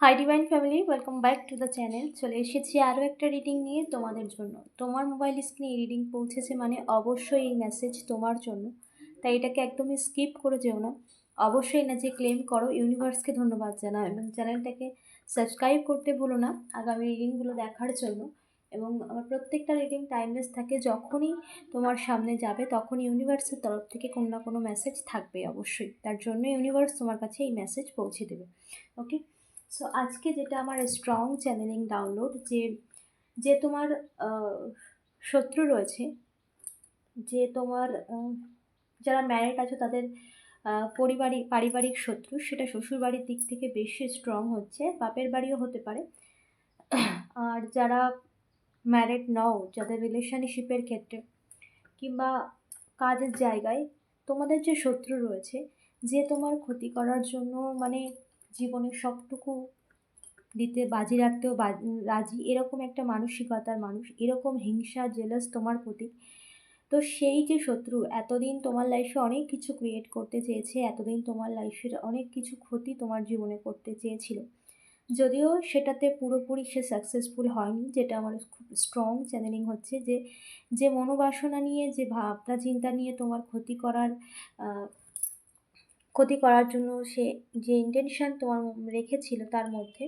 Hi divine family welcome back to the channel চলে এসেছি আরও একটা রিডিং নিয়ে তোমাদের জন্য। তোমার মোবাইল স্ক্রিনে এই রিডিং পৌঁছেছে মানে অবশ্যই এই মেসেজ তোমার জন্য। তাই এটাকে একদমই স্কিপ করে যেও না। অবশ্যই না যে ক্লেম করো ইউনিভার্সকে ধন্যবাদ জানাও এবং চ্যানেলটাকে সাবস্ক্রাইব করতে ভুলো না। আগামী রিডিংগুলো দেখার জন্য। এবং আমার প্রত্যেকটা রিডিং টাইমলেস থাকে। যখনই তোমার সামনে যাবে তখন ইউনিভার্সের তরফ থেকে কোনো না কোনো মেসেজ থাকবে অবশ্যই। তার জন্য ইউনিভার্স তোমার কাছে এই মেসেজ পৌঁছে দেবে। ওকে সো আজকে যেটা আমার স্ট্রং চ্যানেলিং ডাউনলোড যে যে তোমার শত্রু রয়েছে, যে তোমার যারা ম্যারিড আছো তাদের পরিবারিক পারিবারিক শত্রু, সেটা শ্বশুরবাড়ির দিক থেকে বেশি স্ট্রং হচ্ছে, বাপের বাড়িও হতে পারে। আর যারা ম্যারিড নও, যাদের রিলেশনশিপের ক্ষেত্রে, কিংবা কাজের জায়গায় তোমাদের যে শত্রু রয়েছে, যে তোমার ক্ষতি করার জন্য মানে জীবনের সবটুকু দিতে বাজি রাখতেও রাজি। এরকম একটা মানসিকতার মানুষ, এরকম হিংসা জেলাস তোমার প্রতি। তো সেই যে শত্রু, এতদিন তোমার লাইফে অনেক কিছু ক্রিয়েট করতে চেয়েছে, এতদিন তোমার লাইফের অনেক কিছু ক্ষতি তোমার জীবনে করতে চেয়েছিল। যদিও সেটাতে পুরোপুরি সে সাকসেসফুল হয়নি, যেটা আমার খুব স্ট্রং চ্যানেলিং হচ্ছে যে যে মনোবাসনা নিয়ে, যে ভাবনা চিন্তা নিয়ে তোমার ক্ষতি করার ক্ষতি করার জন্য সে যে ইন্টেনশান তোমার রেখেছিল তার মধ্যে,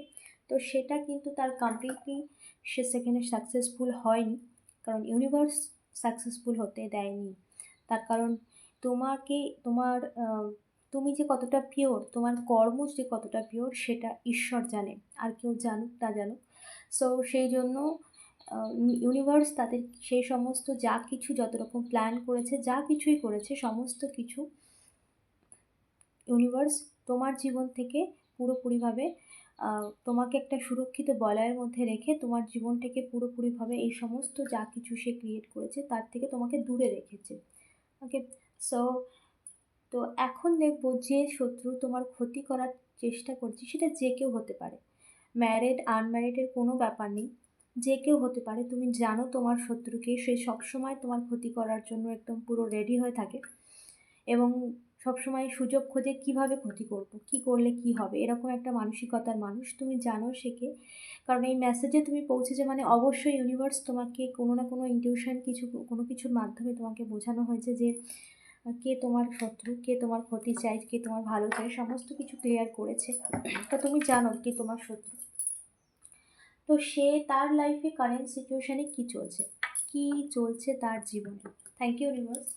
তো সেটা কিন্তু তার কমপ্লিটলি সে সেখানে সাকসেসফুল হয়নি। কারণ ইউনিভার্স সাকসেসফুল হতে দেয়নি। তার কারণ তোমাকে, তোমার তুমি যে কতটা পিওর তোমার কর্ম যে কতটা পিওর সেটা ঈশ্বর জানে, আর কেউ জানুক তা জানুক। সো সেই জন্য ইউনিভার্স তাদের সেই সমস্ত যা কিছু যত রকম প্ল্যান করেছে, যা কিছুই করেছে, সমস্ত কিছু ইউনিভার্স তোমার জীবন থেকে পুরোপুরিভাবে তোমাকে একটা সুরক্ষিত বলয়ের মধ্যে রেখে তোমার জীবনটাকে পুরোপুরিভাবে এই সমস্ত যা কিছু সে ক্রিয়েট করেছে তার থেকে তোমাকে দূরে রেখেছে। ওকে সো তো এখন দেখব যে শত্রু তোমার ক্ষতি করার চেষ্টা করছে সেটা যে কেউ হতে পারে। ম্যারিড আনম্যারিডের কোনো ব্যাপার নেই। যে কেউ হতে পারে, তুমি জানো তোমার শত্রুকে সে সবসময় তোমার ক্ষতি করার জন্য একদম পুরো রেডি হয়ে থাকে। এবং সবসময় সুযোগ খোঁজে কীভাবে ক্ষতি করব, কি করলে কি হবে? এরকম একটা মানসিকতার মানুষ তুমি জানো সেকে কারণ এই মেসেজে তুমি পৌঁছেছে মানে অবশ্যই ইউনিভার্স তোমাকে কোনো না কোনো ইনটিউশন কিছু, কোনো কিছুর মাধ্যমে তোমাকে বোঝানো হয়েছে যে, কে তোমার শত্রু, কে তোমার ক্ষতি চাই, কে তোমার ভালো চাই, সমস্ত কিছু ক্লিয়ার করেছে। তো তুমি জানো কে তোমার শত্রু। তো সে তার লাইফে কারেন্ট সিচুয়েশানে কী চলছে? কি চলছে তার জীবনে? Thank you universe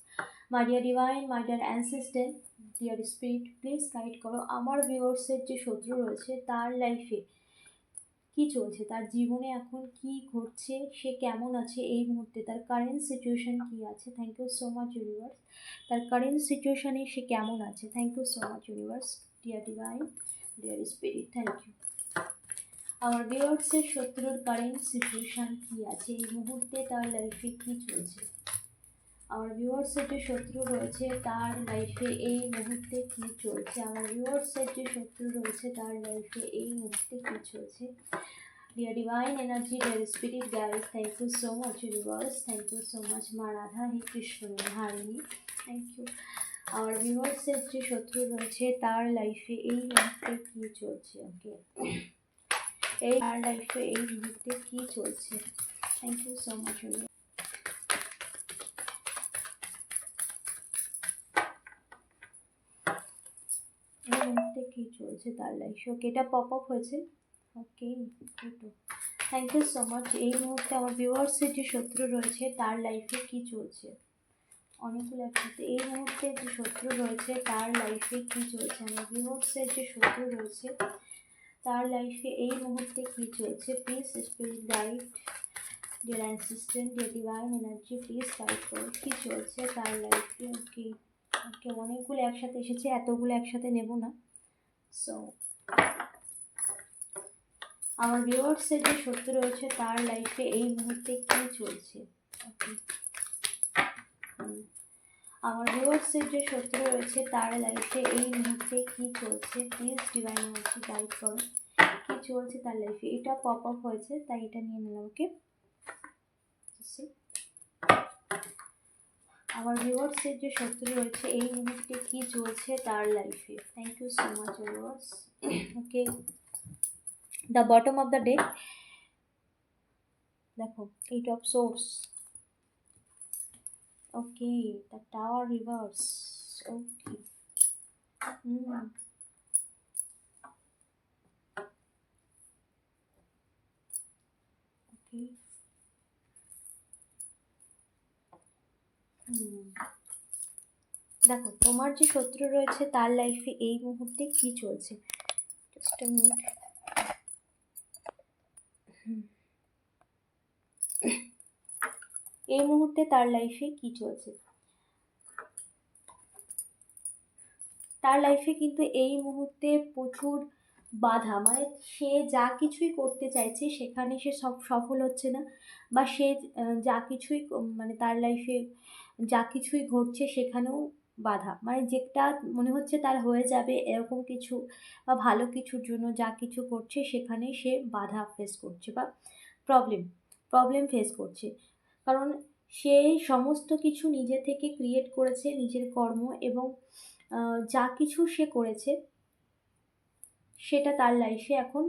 my dear divine my dear assistant dear spirit please guide করো। আমার ভিউয়ার্সের যে শত্রু রয়েছে, তার লাইফে কি চলছে? তার জীবনে এখন কি ঘটছে? সে কেমন আছে? এই মুহূর্তে তার কারেন্ট সিচুয়েশন কি আছে? Thank you so much universe তার কারেন্ট সিচুয়েশানে সে কেমন আছে? Thank you so much universe dear divine dear spirit thank you আমার ভিউয়ার্সের শত্রুর কারেন্ট সিচুয়েশন কি আছে? এই মুহূর্তে তার লাইফে কি চলছে? আমার ভিউয়ার্সের যে শত্রু রয়েছে তার লাইফে এই মুহূর্তে কী চলছে? আমার ভিউয়ার্সের যে শত্রু রয়েছে তার লাইফে এই মুহূর্তে কি চলছে? Dear divine energy dear spirit guide thank you so much universe thank you so much মা রাধা, হে কৃষ্ণ হারিণী থ্যাংক ইউ আমার ভিউয়ার্সের যে শত্রু রয়েছে তার লাইফে এই মুহূর্তে কী চলছে? ওকে এই তার লাইফে এই মুহূর্তে কী চলছে? Thank you so much universe চলছে তার লাইফে ওকে এটা পপ আপ হয়েছে। ওকে দুটো। থ্যাংক ইউ সো মাচ এই মুহূর্তে আমার ভিউয়ার্সের যে শত্রু রয়েছে, তার লাইফে কি চলছে? অনেকগুলো একসাথে। এই মুহূর্তে যে শত্রু রয়েছে, তার লাইফে কি চলছে? আমার ভিউয়ার্সের যে শত্রু রয়েছে, তার লাইফে এই মুহূর্তে কি চলছে? Please spirit guide dear assistant dear divine energy please guide করো কী চলছে তার লাইফে ওকে ওকে অনেকগুলো একসাথে এসেছে, এতগুলো একসাথে নেব না। সো আমার ভিউয়ার্সের যে সত্য রয়েছে, তার লাইফে এই মুহূর্তে কী চলছে? আমার ভিউয়ার্সের যে সত্য রয়েছে, তার লাইফে এই মুহূর্তে কী চলছে? প্লিজ ডিভাইন এনার্জি গাইড করো। কী চলছে তার লাইফে এটা পপ আপ হয়েছে, তাই এটা নিয়ে নিলাম ওকে আমার ভিউয়ার্সের যে শত্রু রয়েছে, এই মুহূর্তে কী চলছে তার লাইফে thank you so much viewers okay the bottom of the day দেখো eight of swords okay the tower reverse okay hmm okay hmm দেখো, তোমার যে শত্রু রয়েছে, তার লাইফে এই মুহূর্তে কি চলছে? এই মুহূর্তে তার লাইফে কি চলছে? তার লাইফে কিন্তু এই মুহূর্তে প্রচুর বাধা। মানে সে যা কিছুই করতে চাইছে, সেখানে সে সব সফল হচ্ছে না। বা সে যা কিছুই মানে তার লাইফে যা কিছুই ঘটছে সেখানেও বাধা। মানে যেটা মনে হচ্ছে তার হয়ে যাবে এরকম কিছু বা ভালো কিছুর জন্য যা কিছু করছে সেখানে সে বাধা ফেস করছে বা প্রবলেম প্রবলেম ফেস করছে। কারণ সে সমস্ত কিছু নিজে থেকে ক্রিয়েট করেছে নিজের কর্ম এবং যা কিছু সে করেছে সেটা তার লাইফে এখন,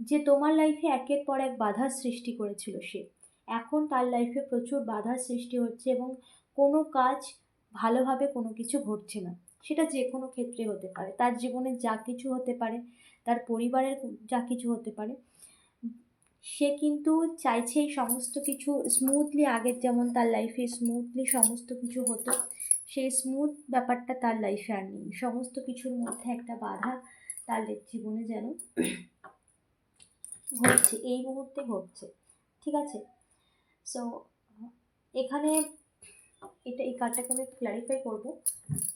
যে তোমার লাইফে একের পর এক বাধার সৃষ্টি করেছিল সে। এখন তার লাইফে প্রচুর বাধার সৃষ্টি হচ্ছে এবং কোনো কাজ ভালোভাবে কোনো কিছু ঘটছে না। সেটা যে কোনো ক্ষেত্রে হতে পারে। তার জীবনে যা কিছু হতে পারে, তার পরিবারের যা কিছু হতে পারে, সে কিন্তু চাইছে এই সমস্ত কিছু স্মুথলি আগের যেমন তার লাইফে স্মুথলি সমস্ত কিছু হতো, সেই স্মুথ ব্যাপারটা তার লাইফে আর নেই। সমস্ত কিছুর মধ্যে একটা বাধা তার জীবনে যেন ঘটছে। এই মুহূর্তে ঘটছে। ঠিক আছে? সো এখানে এটা এই কার্ডটাকে আমি ক্ল্যারিফাই করব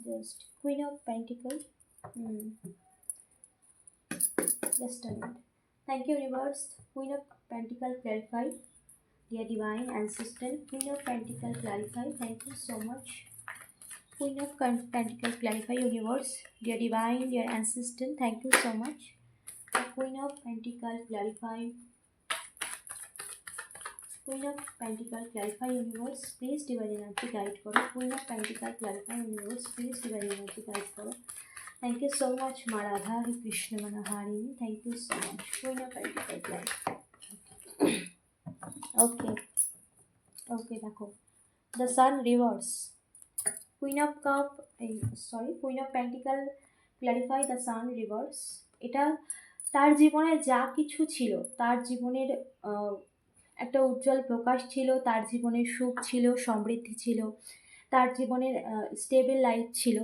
just queen of pentacles just a minute thank you universe queen of pentacle clarify dear divine ancestor queen of pentacle clarify thank you so much queen of pentacle clarify universe dear divine dear ancestor thank you so much queen of pentacle clarify Queen of Pentacles, clarify universe, please divine energy guide করো Queen of Pentacles, clarify universe, please divine energy guide করো Thank you so much, Ma Radha, Hare Krishna Manaharini. Thank you so much. Queen of Pentacles, clarify. Okay. Okay, দেখো The Sun reverse. Queen of Cup, sorry, Queen of Pentacles, clarify the Sun reverse. এটা তার জীবনে যা কিছু ছিল তার জীবনের একটা উজ্জ্বল প্রকাশ ছিল, তার জীবনে সুখ ছিল, সমৃদ্ধি ছিল, তার জীবনের স্টেবল লাইফ ছিল।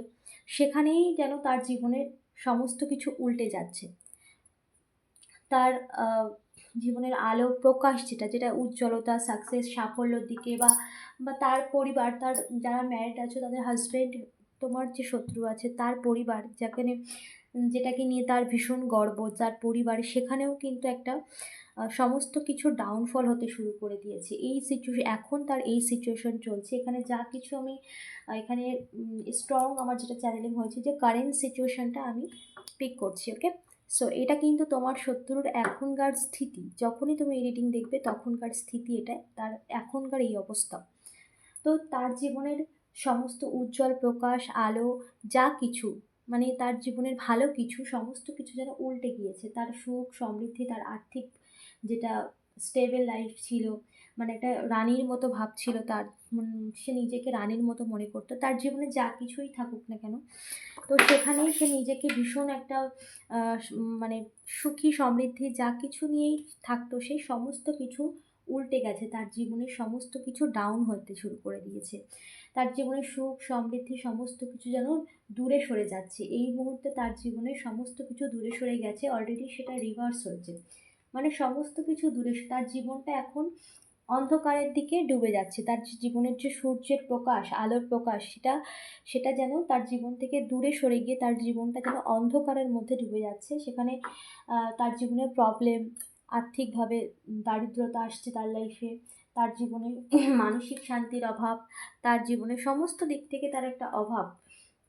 সেখানেই যেন তার জীবনের সমস্ত কিছু উল্টে যাচ্ছে। তার জীবনের আলো প্রকাশ যেটা যেটা উজ্জ্বলতা সাকসেস সাফল্যর দিকে বা বা তার পরিবার, তার যারা ম্যারিড আছে, তাদের হাজব্যান্ড তোমার যে শত্রু আছে, তার পরিবার যেখানে যেটাকে নিয়ে তার ভীষণ গর্ব, তার পরিবার, সেখানেও কিন্তু একটা সমস্ত কিছু ডাউনফল হতে শুরু করে দিয়েছে। এই সিচুয়েশন এখন তার এই সিচুয়েশন চলছে। এখানে যা কিছু আমি এখানে স্ট্রং আমার যেটা চ্যানেলিং হয়েছে যে কারেন্ট সিচুয়েশানটা আমি পিক করছি ওকে সো এটা কিন্তু তোমার শত্রুর এখনকার স্থিতি। যখনই তুমি এডিটিং দেখবে, তখনকার স্থিতি এটা, তার এখনকার এই অবস্থা। তো তার জীবনের সমস্ত উজ্জ্বল প্রকাশ, আলো, যা কিছু মানে তার জীবনের ভালো কিছু, সমস্ত কিছু যেন উল্টে গিয়েছে। তার সুখ, সমৃদ্ধি, তার আর্থিক যেটা স্টেবল লাইফ ছিল মানে একটা রানীর মতো ভাব ছিল তার সে নিজেকে রানীর মতো মনে করতো, তার জীবনে যা কিছুই থাকুক না কেন। তো সেখানেই সে নিজেকে ভীষণ একটা মানে সুখী, সমৃদ্ধি যা কিছু নিয়েই থাকতো, সেই সমস্ত কিছু উল্টে গেছে, তার জীবনের সমস্ত কিছু ডাউন হতে শুরু করে দিয়েছে। তার জীবনের সুখ, সমৃদ্ধি, সমস্ত কিছু যেন দূরে সরে যাচ্ছে। এই মুহূর্তে তার জীবনের সমস্ত কিছু দূরে সরে গেছে অলরেডি সেটা রিভার্স হয়েছে। মানে সমস্ত কিছু দূরে তার জীবনটা এখন অন্ধকারের দিকে ডুবে যাচ্ছে। তার জীবনের যে সূর্যের প্রকাশ, আলোর প্রকাশ, সেটা সেটা যেন তার জীবন থেকে দূরে সরে গিয়ে তার জীবনটা যেন অন্ধকারের মধ্যে ডুবে যাচ্ছে। সেখানে তার জীবনের প্রবলেম আর্থিকভাবে দারিদ্রতা আসছে তার লাইফে তার জীবনে মানসিক শান্তির অভাব, তার জীবনের সমস্ত দিক থেকে তার একটা অভাব।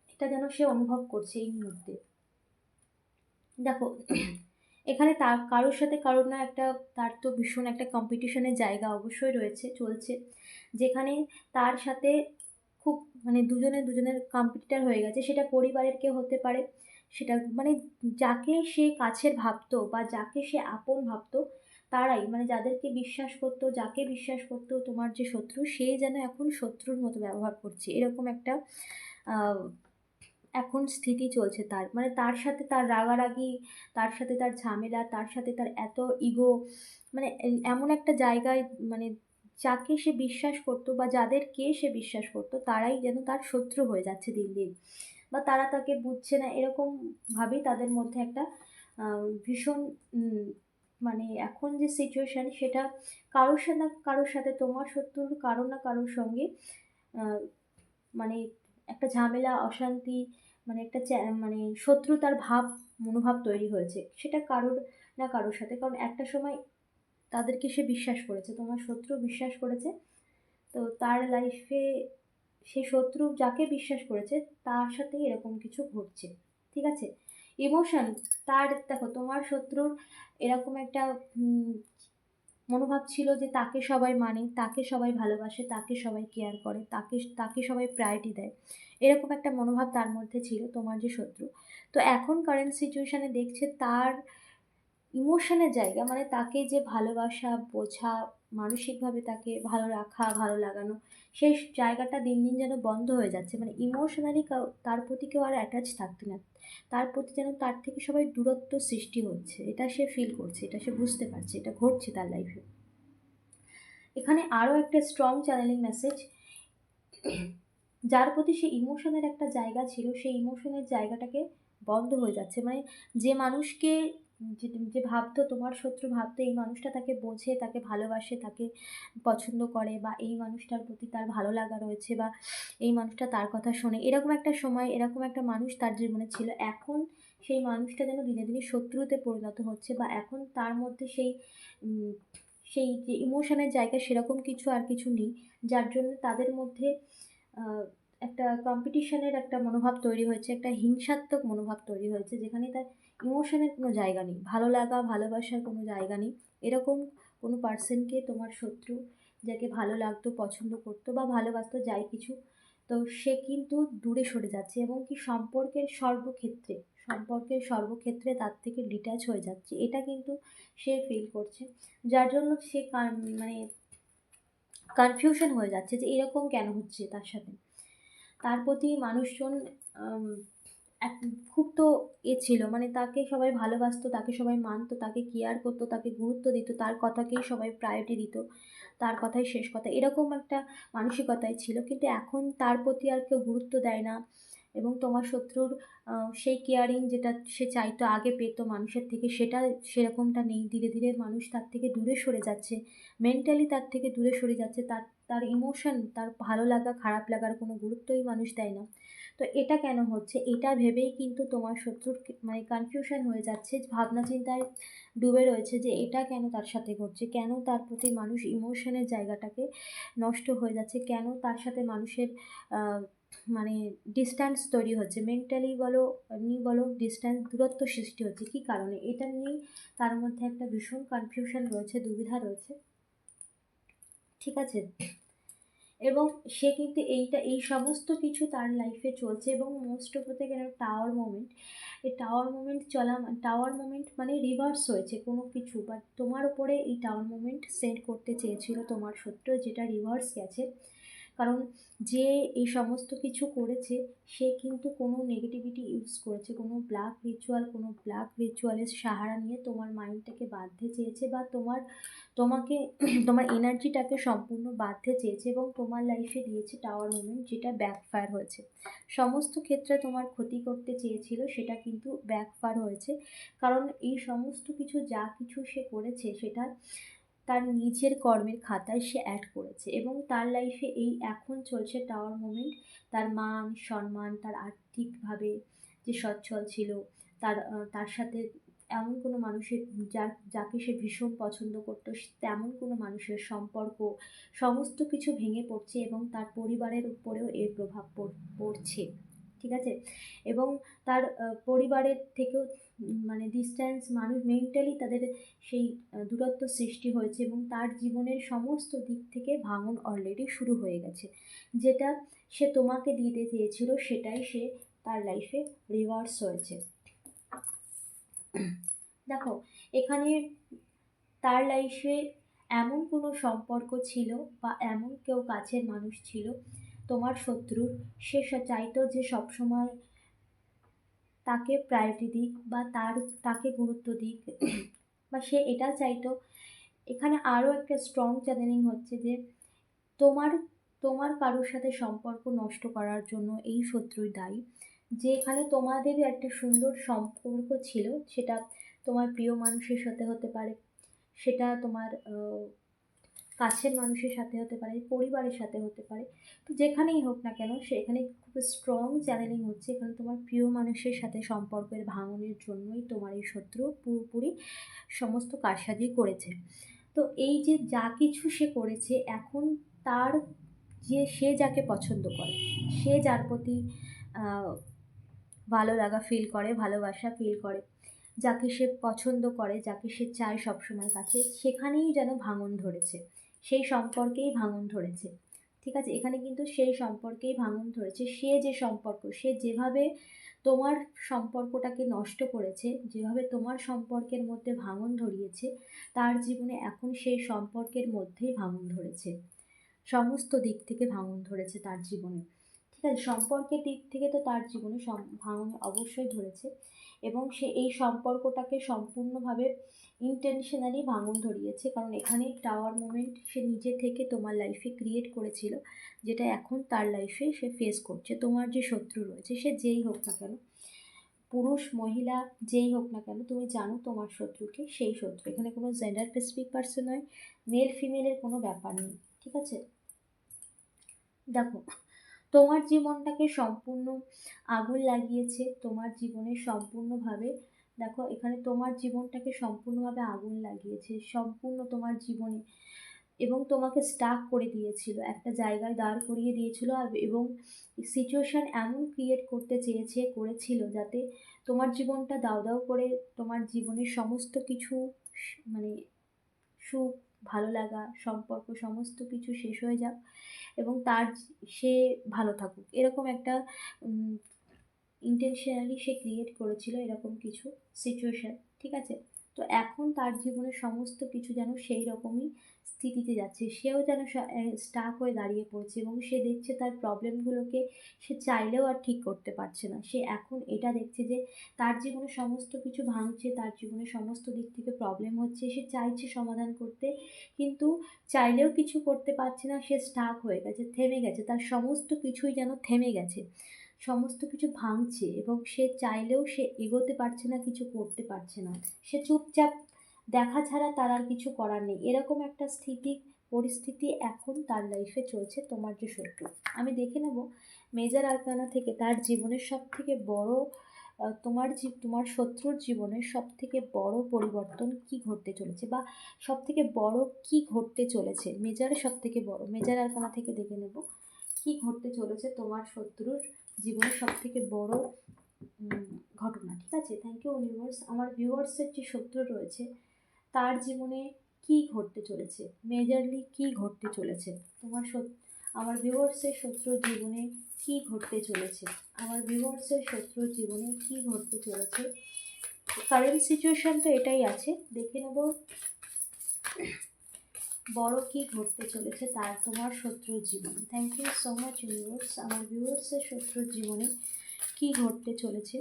এটা যেন সে অনুভব করছে এই মুহূর্তে। দেখো এখানে তার কারোর সাথে কারোর না একটা, তার তো ভীষণ একটা কম্পিটিশনের জায়গা অবশ্যই রয়েছে, চলছে। যেখানে তার সাথে খুব মানে দুজনে দুজনের কম্পিটিটার হয়ে গেছে, সেটা পরিবারের কেউ হতে পারে। সেটা মানে যাকে সে কাছের ভাবতো বা যাকে সে আপন ভাবতো, তারাই মানে যাদেরকে বিশ্বাস করতো, যাকে বিশ্বাস করতো তোমার যে শত্রু, সে যেন এখন শত্রুর মতো ব্যবহার করছে। এরকম একটা এখন স্থিতি চলছে তার। মানে তার সাথে তার রাগারাগি, তার সাথে তার ঝামেলা, তার সাথে তার এত ইগো মানে এমন একটা জায়গায় মানে যাকে সে বিশ্বাস করতো বা যাদেরকে সে বিশ্বাস করতো, তারাই যেন তার শত্রু হয়ে যাচ্ছে দিন দিন। বা তারা তাকে বুঝছে না এরকমভাবেই তাদের মধ্যে একটা ভীষণ মানে এখন যে সিচুয়েশান সেটা কারোর সাথে কারোর সাথে তোমার শত্রুর কারও না কারোর সঙ্গে মানে একটা ঝামেলা, অশান্তি মানে একটা মানে শত্রুতার ভাব, মনোভাব তৈরি হয়েছে। সেটা কারোর না কারোর সাথে। কারণ একটা সময় তাদেরকে সে বিশ্বাস করেছে। তোমার শত্রু বিশ্বাস করেছে। তো তার লাইফে সে শত্রু যাকে বিশ্বাস করেছে, তার সাথে এরকম কিছু ঘটছে। ঠিক আছে? ইমোশন তার, দেখো, তোমার শত্রুর এরকম একটা মনোভাব ছিল যে তাকে সবাই মানে তাকে সবাই ভালোবাসে, তাকে সবাই কেয়ার করে, তাকে তাকে সবাই প্রায়োরিটি দেয়। এরকম একটা মনোভাব তার মধ্যে ছিল, তোমার যে শত্রু। তো এখন কারেন্ট সিচুয়েশানে দেখছে তার ইমোশনের জায়গা মানে তাকে যে ভালোবাসা, বোঝা মানসিকভাবে তাকে ভালো রাখা, ভালো লাগানো, সেই জায়গাটা দিন দিন যেন বন্ধ হয়ে যাচ্ছে। মানে ইমোশনালি তার প্রতি কেউ আর অ্যাটাচ থাকতে না। তার প্রতি যেন তার থেকে সবাই দূরত্ব সৃষ্টি হচ্ছে। এটা সে ফিল করছে, এটা সে বুঝতে পারছে, এটা ঘটছে তার লাইফে এখানে আরও একটা স্ট্রং চ্যানেলিং মেসেজ যার প্রতি সে ইমোশনের একটা জায়গা ছিল, সেই ইমোশনের জায়গাটাকে বন্ধ হয়ে যাচ্ছে। মানে যে মানুষকে যে যে ভাবতো, তোমার শত্রু ভাবতো, এই মানুষটা তাকে বোঝে, তাকে ভালোবাসে, তাকে পছন্দ করে বা এই মানুষটার প্রতি তার ভালো লাগা রয়েছে বা এই মানুষটা তার কথা শোনে। এরকম একটা সময়, এরকম একটা মানুষ তার জীবনে ছিল। এখন সেই মানুষটা যেন দিনে দিনে শত্রুতে পরিণত হচ্ছে বা এখন তার মধ্যে সেই সেই যে ইমোশনের জায়গা সেরকম কিছু আর কিছু নেই, যার জন্য তাদের মধ্যে একটা কম্পিটিশনের একটা মনোভাব তৈরি হয়েছে, একটা হিংসাত্মক মনোভাব তৈরি হয়েছে, যেখানে তার ইমোশনের কোনো জায়গা নেই। ভালো লাগা, ভালোবাসার কোনো জায়গা নেই। এরকম কোনো পার্সনকে তোমার শত্রু, যাকে ভালো লাগতো, পছন্দ করতো বা ভালোবাসতো যাই কিছু, তো সে কিন্তু দূরে সরে যাচ্ছে এবং কি সম্পর্কের সর্বক্ষেত্রে সম্পর্কের সর্বক্ষেত্রে তার থেকে ডিট্যাচ হয়ে যাচ্ছে। এটা কিন্তু সে ফিল করছে। যার জন্য সে মানে কনফিউশন হয়ে যাচ্ছে যে এরকম কেন হচ্ছে তার সাথে? তার প্রতি মানুষজন এক খুব তো এ ছিল মানে তাকে সবাই ভালোবাসতো, তাকে সবাই মানতো, তাকে কেয়ার করতো, তাকে গুরুত্ব দিত, তার কথাকেই সবাই প্রায়োরিটি দিত, তার কথাই শেষ কথা। এরকম একটা মানসিকতাই ছিল, কিন্তু এখন তার প্রতি আর কেউ গুরুত্ব দেয় না এবং তোমার শত্রুর সেই কেয়ারিং যেটা সে চাইতো আগে পেতো মানুষের থেকে, সেটা সেরকমটা নেই। ধীরে ধীরে মানুষ তার থেকে দূরে সরে যাচ্ছে মেন্টালি তার থেকে দূরে সরে যাচ্ছে, তার তার ইমোশন তার ভালো লাগা, খারাপ লাগার কোনো গুরুত্বই মানুষ দেয় না। তো এটা কেন হচ্ছে? এটা ভেবেই কিন্তু তোমার শত্রুর মানে কনফিউশন হয়ে যাচ্ছে, ভাবনা চিন্তায় ডুবে রয়েছে যে এটা কেন তার সাথে ঘটছে? কেন তার প্রতি মানুষ ইমোশনের জায়গাটাকে নষ্ট হয়ে যাচ্ছে? কেন তার সাথে মানুষের মানে ডিস্ট্যান্স তৈরি হচ্ছে? মেন্টালি বলো, এমনি বলো ডিস্ট্যান্স দূরত্ব সৃষ্টি হচ্ছে কী কারণে? এটা নিয়েই তার মধ্যে একটা ভীষণ কনফিউশন রয়েছে, দুবিধা রয়েছে। ঠিক আছে? এবং সে কিন্তু এইটা, এই সমস্ত কিছু তার লাইফে চলছে এবং মোস্ট অফ হতে গেলে টাওয়ার মোমেন্ট এই টাওয়ার মোমেন্ট চলা টাওয়ার মোমেন্ট মানে রিভার্স হয়েছে কোনো কিছু। বাট তোমার উপরে এই টাওয়ার মোমেন্ট সেন্ড করতে চেয়েছিল তোমার সত্য যেটা রিভার্স গেছে কারণ যে এই সমস্ত কিছু করেছে, সে কিন্তু কোনো নেগেটিভিটি ইউজ করেছে। কোনো ব্ল্যাক রিচুয়াল কোনো ব্ল্যাক রিচুয়ালের সাহারা নিয়ে তোমার মাইন্ডটাকে বাঁধতে চেয়েছে বা তোমার, তোমাকে, তোমার এনার্জিটাকে সম্পূর্ণ বাঁধতে চেয়েছে এবং তোমার লাইফে দিয়েছে টাওয়ার মুভমেন্ট যেটা ব্যাকফায়ার হয়েছে। সমস্ত ক্ষেত্রে তোমার ক্ষতি করতে চেয়েছিল সেটা কিন্তু ব্যাকফায়ার হয়েছে। কারণ এই সমস্ত কিছু, যা কিছু সে করেছে সেটা তার নিজের কর্মের খাতায় সে অ্যাড করেছে এবং তার লাইফে এই এখন চলছে টাওয়ার মোমেন্ট তার মান, সম্মান, তার আর্থিকভাবে যে সচ্ছল ছিল, তার তার সাথে এমন কোনো মানুষের যার যাকে সে ভীষণ পছন্দ করতো তেমন কোনো মানুষের সম্পর্ক, সমস্ত কিছু ভেঙে পড়ছে এবং তার পরিবারের উপরেও এর প্রভাব পড়ছে। ঠিক আছে? এবং তার পরিবারের থেকেও মানে ডিস্ট্যান্স মানুষ মেন্টালি তাদের সেই দূরত্ব সৃষ্টি হয়েছে এবং তার জীবনের সমস্ত দিক থেকে ভাঙন অলরেডি শুরু হয়ে গেছে। যেটা সে তোমাকে দিতে চেয়েছিল, সেটাই সে তার লাইফে রিভার্স হয়েছে দেখো, এখানে তার লাইফে এমন কোনো সম্পর্ক ছিল বা এমন কেউ কাছের মানুষ ছিল তোমার শত্রুর সে চাইতো যে সবসময় তাকে প্রায়োরিটি দিক বা তার, তাকে গুরুত্ব দিক। বা সে এটা চাইতো। এখানে আরও একটা স্ট্রং চ্যানেলিং হচ্ছে যে তোমার তোমার কারোর সাথে সম্পর্ক নষ্ট করার জন্য এই শত্রুই দায়ী। যে এখানে তোমাদের একটা সুন্দর সম্পর্ক ছিল, সেটা তোমার প্রিয় মানুষের সাথে হতে পারে। সেটা তোমার কাছের মানুষের সাথে হতে পারে, পরিবারের সাথে হতে পারে। তো যেখানেই হোক না কেন সেখানে খুব স্ট্রং চ্যানেলিং হচ্ছে। এখানে তোমার প্রিয় মানুষের সাথে সম্পর্কের ভাঙনের জন্যই তোমার এই শত্রু পুরোপুরি সমস্ত কারসাজি করেছে। তো এই যে যা কিছু সে করেছে, এখন তার যে সে যাকে পছন্দ করে, সে যার প্রতি ভালো লাগা ফিল করে, ভালোবাসা ফিল করে, যাকে সে পছন্দ করে, যাকে সে চায় সবসময় কাছে, সেখানেই যেন ভাঙন ধরেছে। সেই সম্পর্কেই ভাঙন ধরেছে। ঠিক আছে? এখানে কিন্তু সেই সম্পর্কেই ভাঙন ধরেছে। সে যে সম্পর্ক, সে যেভাবে তোমার সম্পর্কটাকে নষ্ট করেছে, যেভাবে তোমার সম্পর্কের মধ্যে ভাঙন ধরিয়েছে, তার জীবনে এখন সেই সম্পর্কের মধ্যেই ভাঙন ধরেছে। সমস্ত দিক থেকে ভাঙন ধরেছে তার জীবনে। আছে সম্পর্কের দিক থেকে তো তার জীবনে ভাঙন অবশ্যই ধরেছে এবং সে এই সম্পর্কটাকে সম্পূর্ণভাবে ইন্টেনশনালি ভাঙন ধরিয়েছে। কারণ এখানে টাওয়ার মোমেন্ট সে নিজে থেকে তোমার লাইফে ক্রিয়েট করেছিল, যেটা এখন তার লাইফে সে ফেস করছে। তোমার যে শত্রু রয়েছে, সে যেই হোক না কেন, পুরুষ, মহিলা, যেই হোক না কেন, তুমি জানো তোমার শত্রুকে সেই শত্রু। এখানে কোনো জেন্ডার স্পেসিফিক পার্সন নয় মেল ফিমেলের কোনো ব্যাপার নেই, ঠিক আছে? দেখো তোমার জীবনটাকে সম্পূর্ণ আগুন লাগিয়েছে, তোমার জীবনে সম্পূর্ণভাবে, দেখো এখানে তোমার জীবনটাকে সম্পূর্ণভাবে আগুন লাগিয়েছে, সম্পূর্ণ তোমার জীবনে এবং তোমাকে স্টাক করে দিয়েছিল, একটা জায়গায় দাঁড় করিয়ে দিয়েছিল এবং সিচুয়েশান এমন ক্রিয়েট করতে চেয়েছে, করেছিল যাতে তোমার জীবনটা দাও দাও করে তোমার জীবনের সমস্ত কিছু মানে সুখ ভালো লাগা, সম্পর্ক, সমস্ত কিছু শেষ হয়ে যাক এবং তার সে ভালো থাকুক। এরকম একটা ইন্টেনশনালি সে ক্রিয়েট করেছিল এরকম কিছু সিচুয়েশান ঠিক আছে? তো এখন তার জীবনে সমস্ত কিছু যেন সেই রকমই স্থিতিতে যাচ্ছে। সেও যেন স্টাক হয়ে দাঁড়িয়ে পড়ছে এবং সে দেখছে তার প্রবলেমগুলোকে সে চাইলেও আর ঠিক করতে পারছে না। সে এখন এটা দেখছে যে তার জীবনে সমস্ত কিছু ভাঙছে, তার জীবনে সমস্ত দিক থেকে প্রবলেম হচ্ছে। সে চাইছে সমাধান করতে, কিন্তু চাইলেও কিছু করতে পারছে না। সে স্টাক হয়ে গেছে, থেমে গেছে। তার সমস্ত কিছুই যেন থেমে গেছে, সমস্ত কিছু ভাঙছে এবং সে চাইলেও সে এগোতে পারছে না, কিছু করতে পারছে না। সে চুপচাপ দেখা ছাড়া তার আর কিছু করার নেই। এরকম একটা স্থিতি, পরিস্থিতি এখন তার লাইফে চলছে তোমার যে শত্রু। আমি দেখে নেব মেজার আরকানা থেকে তার জীবনের সব থেকে বড় তোমার তোমার শত্রুর জীবনের সব থেকে বড় পরিবর্তন কি ঘটতে চলেছে বা সব থেকে বড় কি ঘটতে চলেছে? মেজারের সব থেকে বড়, মেজার আরকানা থেকে দেখে নেব কি ঘটতে চলেছে তোমার শত্রুর জীবনের সব থেকে বড় ঘটনা। ঠিক আছে? থ্যাংক ইউ ইউনিভার্স আমার ভিউয়ার্সের যে শত্রু রয়েছে তার জীবনে কি ঘটতে চলেছে? মেজারলি কি ঘটতে চলেছে? তোমার আমার ভিউয়ার্সের শত্রুর জীবনে কি ঘটতে চলেছে? আমার ভিউয়ার্সের শত্রুর জীবনে কি ঘটতে চলেছে? কারেন্ট সিচুয়েশন তো এটাই আছে। দেখে নেব। বড় কি ঘটতে চলেছে তার তোমার শত্রুর জীবনে। Thank you so much universe আমার ভিউয়ার্সের শত্রুর জীবনে কি ঘটতে চলেছে?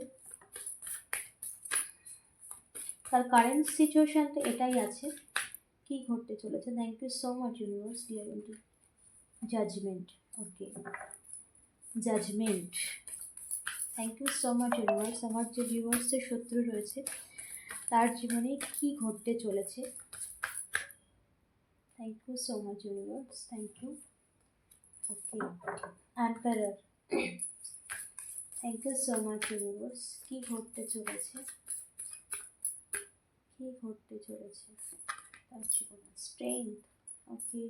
তার কারেন্ট সিচুয়েশন তো এটাই আছে। কি ঘটতে চলেছে? Thank you so much universe dear into judgement okay judgement thank you so much universe আমার যে ভিউয়ার্সের শত্রু রয়েছে, তার জীবনে কি ঘটতে চলেছে? Thank you so much universe thank you okay emperor thank you so much universe কি ঘটতে চলেছে? কি ঘটতে চলেছে? তার জীবনে স্ট্রেংথ ওকে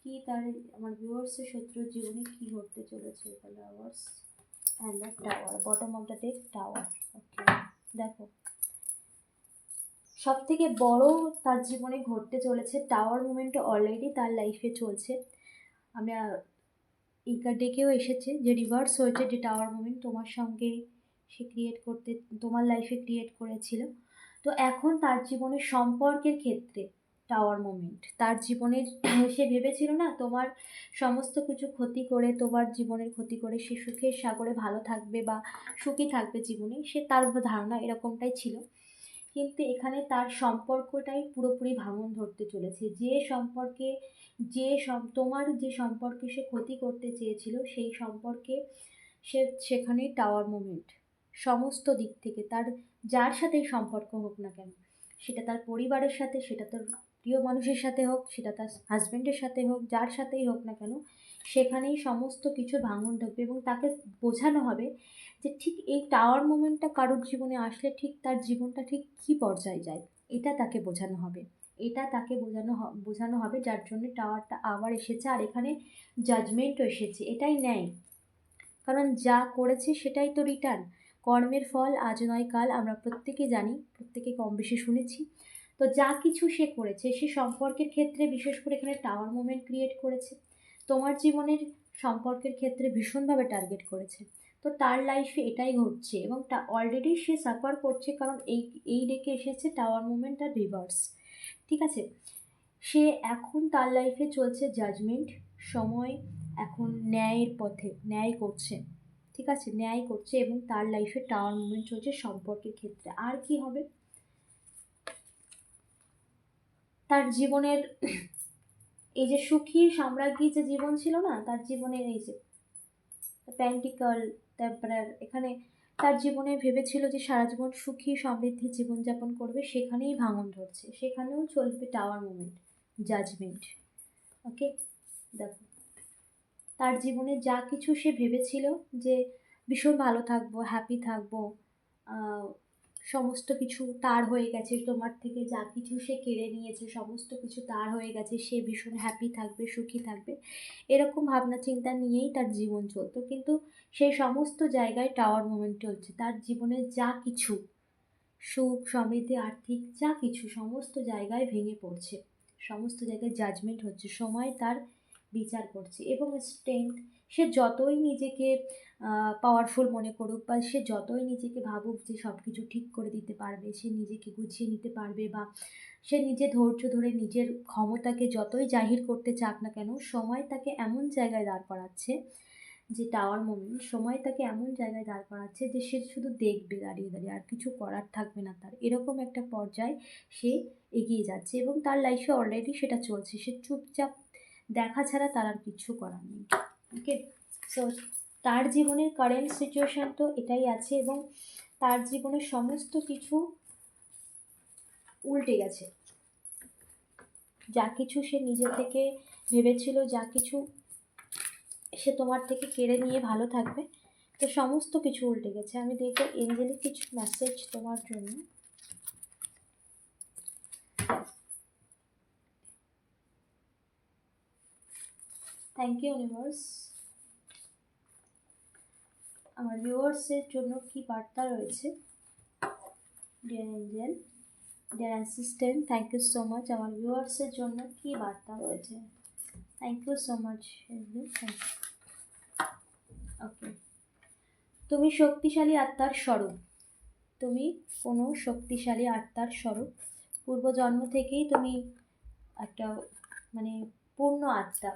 কি তার আমার ভিউয়ার্সের শত্রুর জীবনে কি ঘটতে চলেছে? Followers and the tower bottom of the deck tower okay দেখো সব থেকে বড় তার জীবনে ঘটতে চলেছে টাওয়ার মুভমেন্ট অলরেডি তার লাইফে চলছে। আমরা এই ডেকেও এসেছে যে রিভার্স হয়েছে যে টাওয়ার মুভমেন্ট তোমার সঙ্গে সে ক্রিয়েট করতে, তোমার লাইফে ক্রিয়েট করেছিল। তো এখন তার জীবনের সম্পর্কের ক্ষেত্রে টাওয়ার মোমেন্ট তার জীবনের, সে ভেবেছিল না তোমার সমস্ত কিছু ক্ষতি করে, তোমার জীবনের ক্ষতি করে সে সুখের সাগরে ভালো থাকবে বা সুখী থাকবে জীবনে। সে তার ধারণা এরকমটাই ছিল। কিন্তু এখানে তার সম্পর্কটাই পুরোপুরি ভাঙন ধরতে চলেছে। যে সম্পর্কে যে তোমার যে সম্পর্কে সে ক্ষতি করতে চেয়েছিল, সেই সম্পর্কে সে সেখানে টাওয়ার মোমেন্ট সমস্ত দিক থেকে তার যার সাথেই সম্পর্ক হোক না কেন, সেটা তার পরিবারের সাথে, সেটা তার প্রিয় মানুষের সাথে হোক, সেটা তার হাজব্যান্ডের সাথে হোক, যার সাথেই হোক না কেন, সেখানেই সমস্ত কিছু ভাঙন ঢুকবে এবং তাকে বোঝানো হবে যে ঠিক এই টাওয়ার মোমেন্টটা কারোর জীবনে আসলে ঠিক তার জীবনটা ঠিক কী পর্যায়ে যায়, এটা তাকে বোঝানো হবে। এটা তাকে বোঝানো বোঝানো হবে, যার জন্য টাওয়ারটা আবার এসেছে আর এখানে জাজমেন্টও এসেছে। এটাই ন্যায়। কারণ যা করেছে সেটাই তো রিটার্ন কর্মের ফল আজ নয়, কাল আমরা প্রত্যেকে জানি, প্রত্যেকে কম বেশি শুনেছি। তো যা কিছু সে করেছে, সে সম্পর্কের ক্ষেত্রে বিশেষ করে এখানে টাওয়ার মুভমেন্ট ক্রিয়েট করেছে। তোমার জীবনের সম্পর্কের ক্ষেত্রে ভীষণভাবে টার্গেট করেছে। তো তার লাইফে এটাই ঘটছে এবং অলরেডি সে সাফার করছে কারণ এই এই ডেকে এসেছে টাওয়ার মুভমেন্ট আর রিভার্স ঠিক আছে? সে এখন তার লাইফে চলছে জাজমেন্ট সময়, এখন ন্যায়ের পথে, ন্যায় করছে। ঠিক আছে? ন্যায় করছে এবং তার লাইফে টাওয়ার মুভমেন্ট চলছে সম্পর্কের ক্ষেত্রে। আর কি হবে? তার জীবনের এই যে সুখী সাম্রাজ্ঞী যে জীবন ছিল না, তার জীবনের এই যে প্যান্টিকল তারপরে এখানে তার জীবনে ভেবেছিল যে সারা জীবন সুখী, সমৃদ্ধি জীবনযাপন করবে, সেখানেই ভাঙন ধরছে। সেখানেও চলবে টাওয়ার মুভমেন্ট জাজমেন্ট ওকে দেখো, তার জীবনে যা কিছু সে ভেবেছিল যে ভীষণ ভালো থাকব হ্যাপি থাকব সমস্ত কিছু তার হয়ে গেছে, তোমার থেকে যা কিছু সে কেড়ে নিয়েছে, সমস্ত কিছু তার হয়ে গেছে, সে ভীষণ হ্যাপি থাকবে, সুখী থাকবে, এরকম ভাবনা চিন্তা নিয়েই তার জীবন চলতো। কিন্তু সেই সমস্ত জায়গায় টাওয়ার মুভমেন্ট চলছে তার জীবনে যা কিছু, সুখ, সমৃদ্ধি, আর্থিক যা কিছু সমস্ত জায়গায় ভেঙে পড়ছে। সমস্ত জায়গায় জাজমেন্ট হচ্ছে, সময় তার বিচার করছে এবং স্ট্রেংথ সে যতই নিজেকে পাওয়ারফুল মনে করুক বা সে যতই নিজেকে ভাবুক যে সব কিছু ঠিক করে দিতে পারবে, সে নিজেকে গুছিয়ে নিতে পারবে বা সে নিজে ধৈর্য ধরে নিজের ক্ষমতাকে যতই জাহির করতে চাক না কেন, সময় তাকে এমন জায়গায় দাঁড় করাচ্ছে যে টাওয়ার মোমেন্ট সময় তাকে এমন জায়গায় দাঁড় করাচ্ছে যে সে শুধু দেখবে দাঁড়িয়ে দাঁড়িয়ে আর কিছু করার থাকবে না তার। এরকম একটা পর্যায়ে সে এগিয়ে যাচ্ছে এবং তার লাইফে অলরেডি সেটা চলছে। সে চুপচাপ দেখা ছাড়া তার আর কিছু করার নেই। ওকে সো তার জীবনের কারেন্ট সিচুয়েশান তো এটাই আছে এবং তার জীবনের সমস্ত কিছু উল্টে গেছে। যা কিছু সে নিজে থেকে ভেবেছিল, যা কিছু সে তোমার থেকে কেড়ে নিয়ে ভালো থাকবে। তো সমস্ত কিছু উল্টে গেছে। আমি দেখব এঞ্জেলিক কিছু মেসেজ তোমার জন্য। থ্যাংক ইউ ইউনিভার্স আমার ভিউয়ার্সের জন্য কি বার্তা রয়েছে? Dear angel dear assistant thank you so much আমার ভিউয়ার্সের জন্য কি বার্তা রয়েছে? Thank you so much thank you okay তুমি শক্তিশালী আত্মার স্বরূপ। তুমি কোনো শক্তিশালী আত্মার স্বরূপ। পূর্বজন্ম থেকেই তুমি একটা মানে পূর্ণ আত্মা।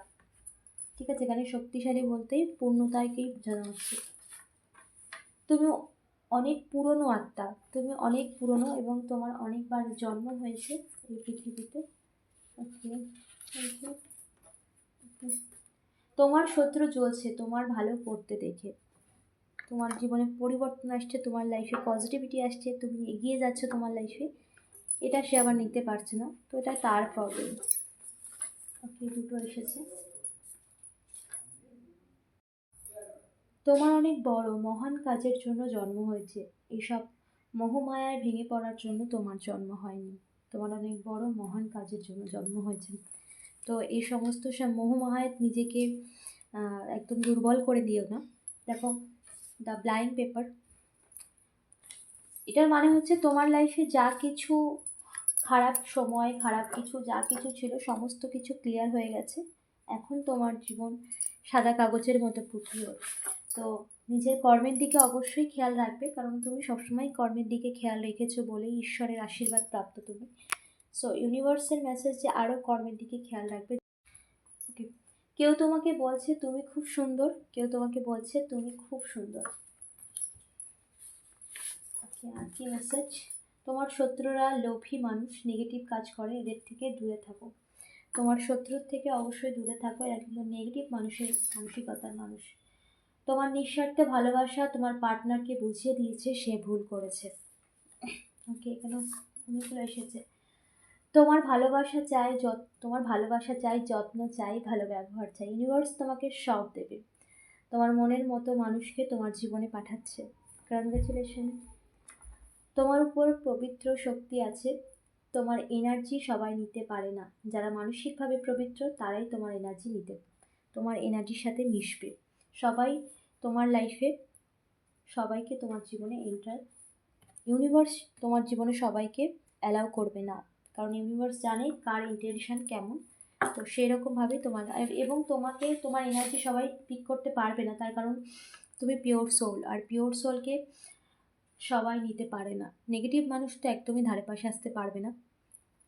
ঠিক আছে, এখানে শক্তিশালী বলতেই পূর্ণতাকেই বোঝানো হচ্ছে। তুমি অনেক পুরনো আত্মা। তুমি অনেক পুরনো এবং তোমার অনেকবার জন্ম হয়েছে এই পৃথিবীতে। ওকে তোমার শত্রু চলছে তোমার ভালো করতে দেখে। তোমার জীবনে পরিবর্তন আসছে, তোমার লাইফে পজিটিভিটি আসছে, তুমি এগিয়ে যাচ্ছ তোমার লাইফে এটা সে আবার নিতে পারছে না, তো এটা তার প্রবলেম ওকে দুটো এসেছে। তোমার অনেক বড়, মহান কাজের জন্য জন্ম হয়েছে। এইসব মোহমায়ায় ভেঙে পড়ার জন্য তোমার জন্ম হয়নি। তোমার অনেক বড়, মহান কাজের জন্য জন্ম হয়েছে। তো এই সমস্ত সব মোহমায়ায় নিজেকে একদম দুর্বল করে দিও না। দেখো দ্য ব্লাইন্ড পেপার এটার মানে হচ্ছে তোমার লাইফে যা কিছু খারাপ সময়, খারাপ কিছু, যা কিছু ছিল, সমস্ত কিছু ক্লিয়ার হয়ে গেছে। এখন তোমার জীবন সাদা কাগজের মতো পুঁথি ওর তো নিজের কর্মের দিকে অবশ্যই খেয়াল রাখবে, কারণ তুমি সবসময় কর্মের দিকে খেয়াল রেখেছো বলেই ঈশ্বরের আশীর্বাদ প্রাপ্ত তুমি। সো ইউনিভার্সের মেসেজ যে আরও কর্মের দিকে খেয়াল রাখবে। ওকে কেউ তোমাকে বলছে, তুমি খুব সুন্দর। কেউ তোমাকে বলছে, তুমি খুব সুন্দর। আর কি মেসেজ তোমার শত্রুরা লোভী মানুষ নেগেটিভ কাজ করে, এদের থেকে দূরে থাকো। তোমার শত্রুর থেকে অবশ্যই দূরে থাকো, এরা কিন্তু নেগেটিভ মানুষের মানসিকতার মানুষ। তোমার নিঃস্বার্থে ভালোবাসা তোমার পার্টনারকে বুঝিয়ে দিয়েছে, সে ভুল করেছে। ওকে এখানে অনেকগুলো এসেছে। তোমার ভালোবাসা চাই, যত, তোমার ভালোবাসা চাই, যত্ন চাই, ভালো ব্যবহার চাই। ইউনিভার্স তোমাকে সব দেবে। তোমার মনের মতো মানুষকে তোমার জীবনে পাঠাচ্ছে। কংগ্রেচুলেশন তোমার উপর পবিত্র শক্তি আছে। তোমার এনার্জি সবাই নিতে পারে না। যারা মানসিকভাবে পবিত্র, তারাই তোমার এনার্জি নিতে তোমার এনার্জির সাথে মিশবে। সবাই তোমার লাইফে সবাইকে তোমার জীবনে এন্টার ইউনিভার্স তোমার জীবনে সবাইকে অ্যালাউ করবে না। কারণ ইউনিভার্স জানে কার ইন্টেনশন কেমন। তো সেই রকমভাবে তোমার, এবং তোমাকে, তোমার এনার্জি সবাই পিক করতে পারবে না, তার কারণ তুমি পিওর সোল আর পিওর সোলকে সবাই নিতে পারে না। নেগেটিভ মানুষ তো একদমই ধারে পাশে আসতে পারবে না।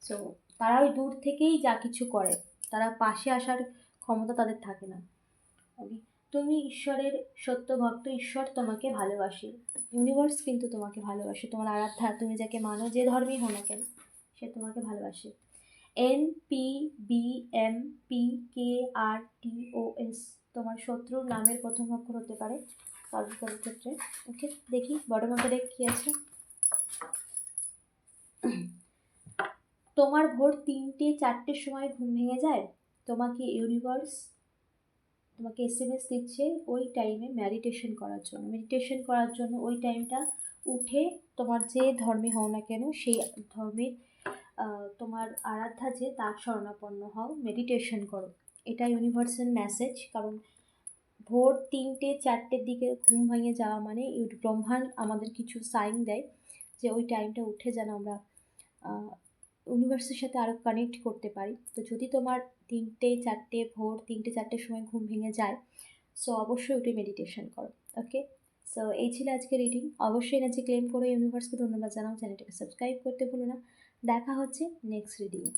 সো তারা ওই দূর থেকেই যা কিছু করে, তারা পাশে আসার ক্ষমতা তাদের থাকে না। তুমি ঈশ্বরের সত্য ভক্ত, ঈশ্বর তোমাকে ভালোবাসে। ইউনিভার্স কিন্তু তোমাকে ভালোবাসে, তোমার আরাধ্যা, তুমি যাকে মানো, যে ধর্মই হো না কেন। সে তোমাকে ভালোবাসে। N P B M P K R T O S. তোমার শত্রুর নামের প্রথম অক্ষর হতে পারে কারোর ক্ষেত্রে। ওকে, দেখি বড় মতো দেখ কী আছে। তোমার ভোর তিনটে, চারটের সময় ঘুম ভেঙে যায়? তোমাকে ইউনিভার্স তোমাকে এস এম এস দিচ্ছে ওই টাইমে মেডিটেশন করার জন্য। মেডিটেশন করার জন্য ওই টাইমটা উঠে তোমার যে ধর্মে হও না কেন, সেই ধর্মের তোমার আরাধ্যা যে, তার শরণাপন্ন হও মেডিটেশন করো। এটা ইউনিভার্সাল মেসেজ কারণ ভোর তিনটে চারটের দিকে ঘুম ভেঙে যাওয়া মানে ব্রহ্মাণ্ড আমাদের কিছু সাইন দেয় যে ওই টাইমটা উঠে যেন আমরা ইউনিভার্সের সাথে আরও কানেক্ট করতে পারি। তো যদি তোমার তিনটে, চারটে, ভোর তিনটে চারটের সময় ঘুম ভেঙে যায় সো অবশ্যই উঠে মেডিটেশন করো ওকে সো এই ছিল আজকে রিডিং অবশ্যই এনার্জি ক্লেম করো ইউনিভার্সকে ধন্যবাদ জানাও। চ্যানেলটাকে সাবস্ক্রাইব করতে ভুলো না। দেখা হচ্ছে নেক্সট রিডিংয়ে